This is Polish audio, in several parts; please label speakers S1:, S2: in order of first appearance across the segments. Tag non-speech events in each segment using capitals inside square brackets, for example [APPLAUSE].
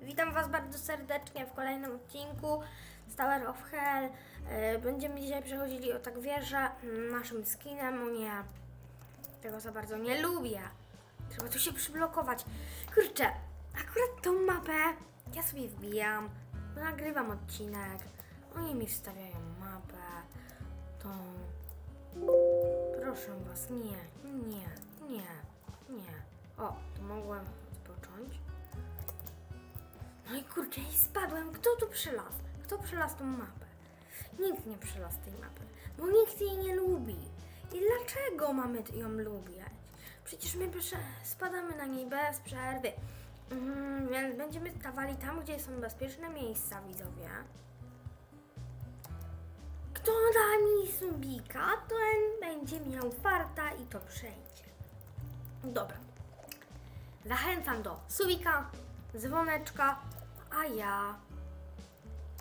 S1: Witam Was bardzo serdecznie w kolejnym odcinku z Tower of Hell. E, Będziemy dzisiaj przechodzili o tak wieżę mm, naszym skinem. Nie, tego za bardzo nie lubię. Trzeba tu się przyblokować. Kurczę, akurat tą mapę ja sobie wbijam, nagrywam odcinek. Oni mi wstawiają mapę. Tą. Proszę Was, nie, nie, nie, nie. O, to mogłem odpocząć. No i kurczę, i spadłem. Kto tu przylazł? Kto przylazł tą mapę? Nikt nie przylazł tej mapy, bo nikt jej nie lubi. I dlaczego mamy ją lubić? Przecież my spadamy na niej bez przerwy. Mhm, więc będziemy stawali tam, gdzie są bezpieczne miejsca, widzowie. Kto da mi subika, ten będzie miał farta i to przejdzie. Dobra. Zachęcam do subika, dzwoneczka, a ja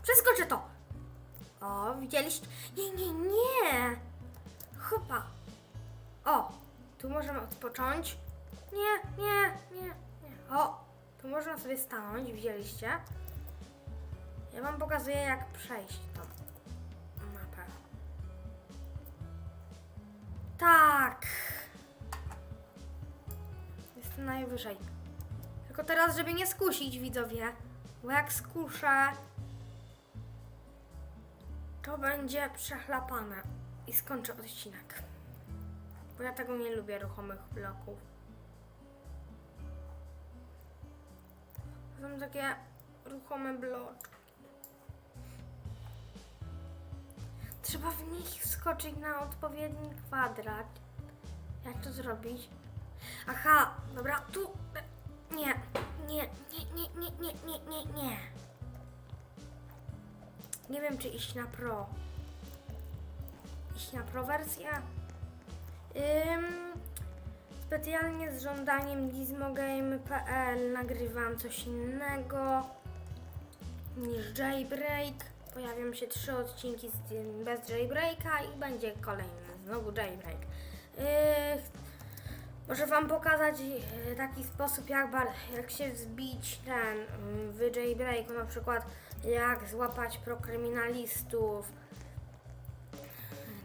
S1: przeskoczę to. O, widzieliście? Nie, nie, nie. Chopa. O, tu możemy odpocząć. Nie, nie, nie, nie. O, tu można sobie stanąć, widzieliście? Ja wam pokazuję, jak przejść tą mapę. Tak. Jestem najwyżej. Tylko teraz, żeby nie skusić, widzowie. Bo jak skuszę, to będzie przechlapane. I skończę odcinek. Bo ja tego nie lubię, ruchomych bloków. Są takie ruchome bloczki. Trzeba w nich wskoczyć na odpowiedni kwadrat. Jak to zrobić? Aha, dobra, tu. Nie, nie, nie, nie, nie, nie, nie, nie, nie. Nie wiem, czy iść na pro. Iść na pro wersję? Ym, specjalnie z żądaniem gizmogame.pl nagrywam coś innego niż jailbreak. Pojawią się trzy odcinki z bez jailbreaka i będzie kolejny, znowu jailbreak. Yy, może Wam pokazać e, taki sposób, jak, jak się wzbić ten mm, w jailbreaku, na przykład jak złapać prokryminalistów,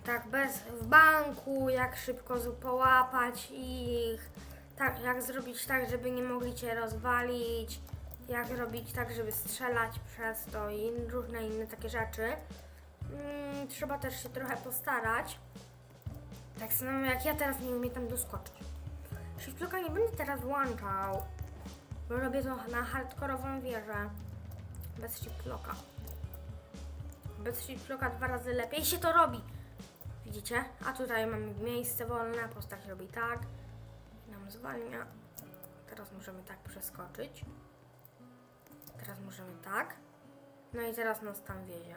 S1: tak bez w banku, jak szybko połapać ich, tak, jak zrobić tak, żeby nie mogli Cię rozwalić, jak robić tak, żeby strzelać przez to i różne inne takie rzeczy. Mm, trzeba też się trochę postarać. Tak samo jak ja teraz nie umiem tam doskoczyć. Shiftlocka nie będę teraz włączał, bo robię to na hardkorową wieżę. Bez shiftlocka. Bez shiftlocka dwa razy lepiej się to robi. Widzicie? A tutaj mamy miejsce wolne, postać robi tak. Nam zwalnia. Teraz możemy tak przeskoczyć. Teraz możemy tak. No i teraz nas tam wiezie.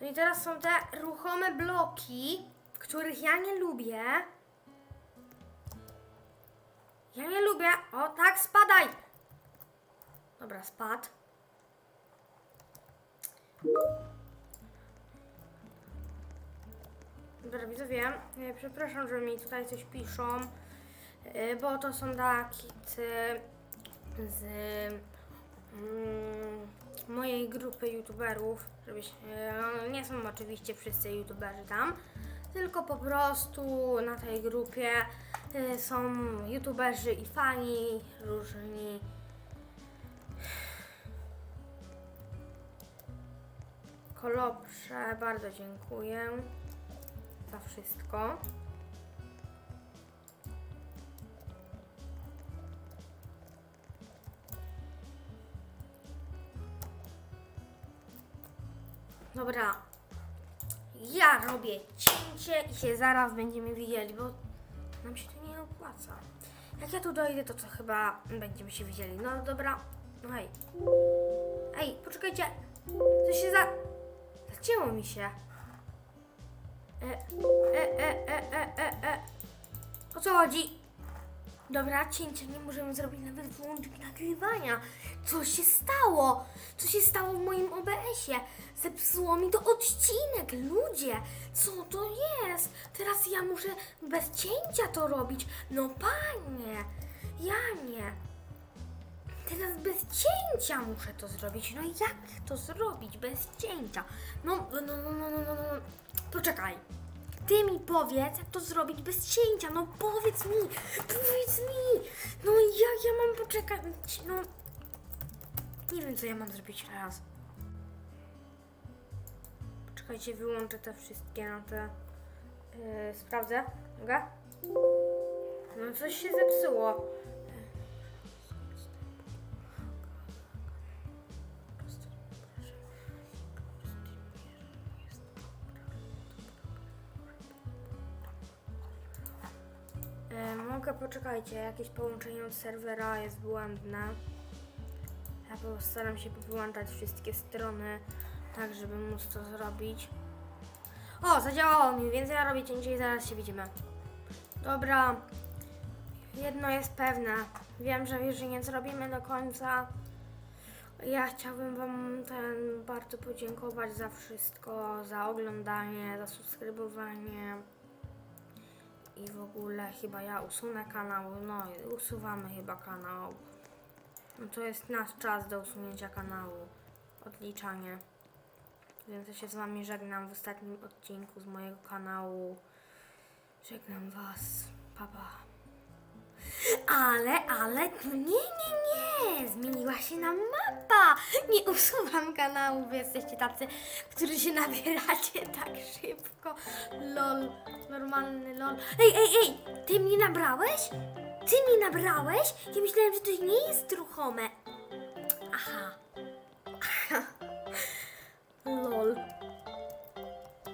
S1: No i teraz są te ruchome bloki, których ja nie lubię. Ja nie lubię. O, tak, spadaj! Dobra, spadł. Dobra, widzowie, e, przepraszam, że mi tutaj coś piszą, e, bo to są dakicy z mm, mojej grupy youtuberów, żebyś, e, no, nie są oczywiście wszyscy youtuberzy tam, tylko po prostu na tej grupie są youtuberzy i fani różni. Koloprze, bardzo dziękuję za wszystko. Dobra. Ja robię cięcie i się zaraz będziemy widzieli, bo nam się Jak ja tu dojdę, to co chyba będziemy się widzieli. No dobra. No hej. Ej, poczekajcie. To się za... Zacięło mi się. E, e, e, e, e, e, e. O co chodzi? Dobra, cięcia nie możemy zrobić nawet włączyć nagrywania. Co się stało? Co się stało w moim OBS-ie? Zepsuło mi to odcinek, ludzie! Co to jest? Teraz ja muszę bez cięcia to robić. No panie, ja nie. Teraz bez cięcia muszę to zrobić. No jak to zrobić bez cięcia? No, no, no, no, no, no, no. no. Poczekaj. Ty mi powiedz, jak to zrobić bez cięcia. No powiedz mi, powiedz mi. No jak ja mam poczekać? No, nie wiem, co ja mam zrobić teraz. Poczekajcie, wyłączę te wszystkie na te... Yy, sprawdzę. Mogę? No coś się zepsuło. E, mogę, poczekajcie, jakieś połączenie od serwera jest błędne. Ja postaram się wyłączać wszystkie strony, tak żeby móc to zrobić. O, zadziałało mi, więc ja robię cięcie i zaraz się widzimy. Dobra, jedno jest pewne. Wiem, że już nie zrobimy do końca. Ja chciałbym Wam ten bardzo podziękować za wszystko, za oglądanie, za subskrybowanie. I w ogóle chyba ja usunę kanał, no usuwamy chyba kanał. No to jest nasz czas do usunięcia kanału. Odliczanie. Więc ja się z wami żegnam w ostatnim odcinku z mojego kanału. Żegnam was. Papa. Ale, ale, nie, nie, nie. Zmieniła się nam mapa. Nie usuwam kanału, wy jesteście tacy, którzy się nabieracie [LAUGHS] tak szybko. Lol, normalny lol. Ej, ej, ej, ty mnie nabrałeś? Ty mnie nabrałeś? Ja myślałem, że to nie jest ruchome. Aha.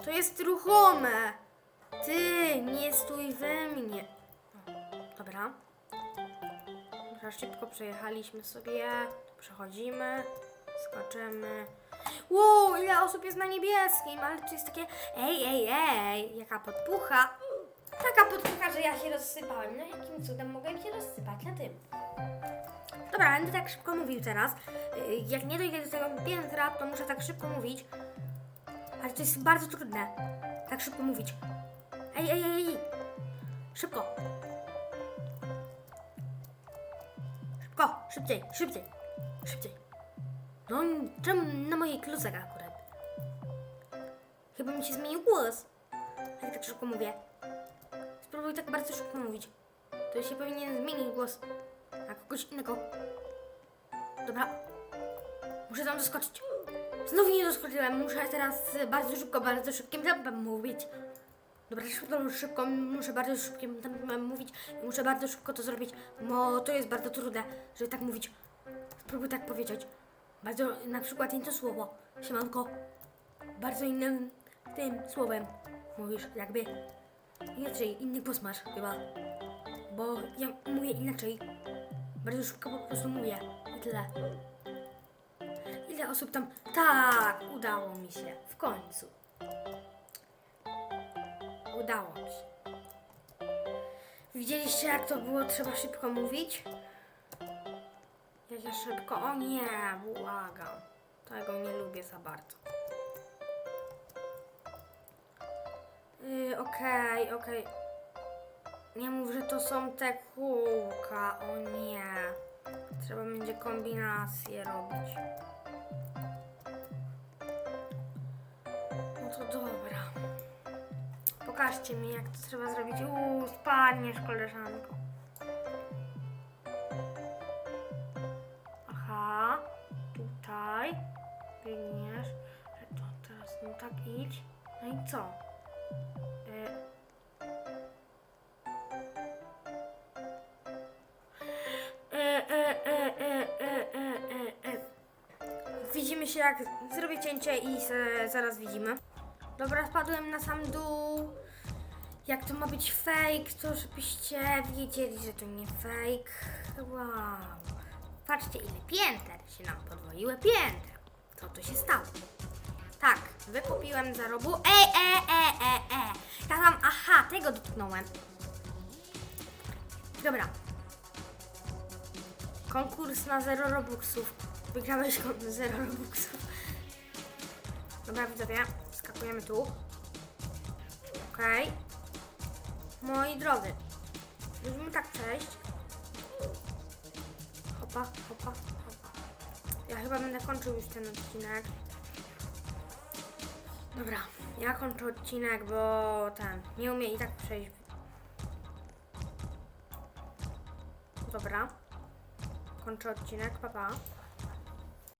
S1: To jest ruchome. Ty, nie stój we mnie. Dobra. Dobra, szybko przejechaliśmy sobie. Przechodzimy. Skaczemy. Wow, ile osób jest na niebieskim, ale to jest takie ej, ej, ej, jaka podpucha. Taka podpucha, że ja się rozsypałem. No jakim cudem mogłem się rozsypać na tym? Dobra, będę tak szybko mówił teraz. Y, Jak nie dojdę do tego piętra, to muszę tak szybko mówić. Ale to jest bardzo trudne. Tak szybko mówić. Ej, ej, ej, ej. Szybko. Szybko, szybciej, szybciej, szybciej. No, czemu na mojej kluczach akurat? Chyba mi się zmienił głos. Jak tak szybko mówię. Spróbuj tak bardzo szybko mówić. To się powinien zmienić głos na kogoś innego. Dobra. Muszę tam doskoczyć. Znowu nie doskoczyłem. Muszę teraz bardzo szybko, bardzo szybkim tempem mówić. Dobra, szybko, szybko, muszę bardzo szybkim tempem mówić. i Muszę bardzo szybko to zrobić, bo to jest bardzo trudne, żeby tak mówić. Spróbuj tak powiedzieć. Bardzo, na przykład inne słowo. Siemanko. Bardzo innym tym słowem mówisz, jakby inaczej, inny głos masz chyba. Bo ja mówię inaczej. Bardzo szybko po prostu mówię. I tyle. Ile osób tam... Tak, udało mi się. W końcu. Udało mi się. Widzieliście jak to było trzeba szybko mówić? Jak ja szybko... O nie, błagam. Tego nie lubię za bardzo. Yy, Okej, okej. Nie mów, że to są te kółka. O nie. Trzeba będzie kombinację robić. To dobra. Pokażcie mi, jak to trzeba zrobić. Uuu, spadniesz, koleżanko. Aha, tutaj biegniesz. że To teraz, no tak idź. No i co? Y, E, e, e, e, e, e, e, e. Widzimy się jak zrobię cięcie i zaraz widzimy. Dobra, spadłem na sam dół. Jak to ma być fake, to żebyście wiedzieli, że to nie fake. Wow. Patrzcie ile pięter się nam podwoiły piętra. Co tu się stało? Tak, wykupiłem za robu. E, e, e, e. Ja tam, aha, tego dotknąłem. Dobra, Konkurs na 0 robuxów. Wygrałeś konkurs na 0 robuxów. Dobra, widzowie, skakujemy tu. Okej. Moi drodzy, musimy tak przejść. Hopa, hopa, hopa. Ja chyba będę kończył już ten odcinek. Dobra, ja kończę odcinek, bo ten, nie umie i tak przejść. Dobra. Kończę odcinek, papa. Pa.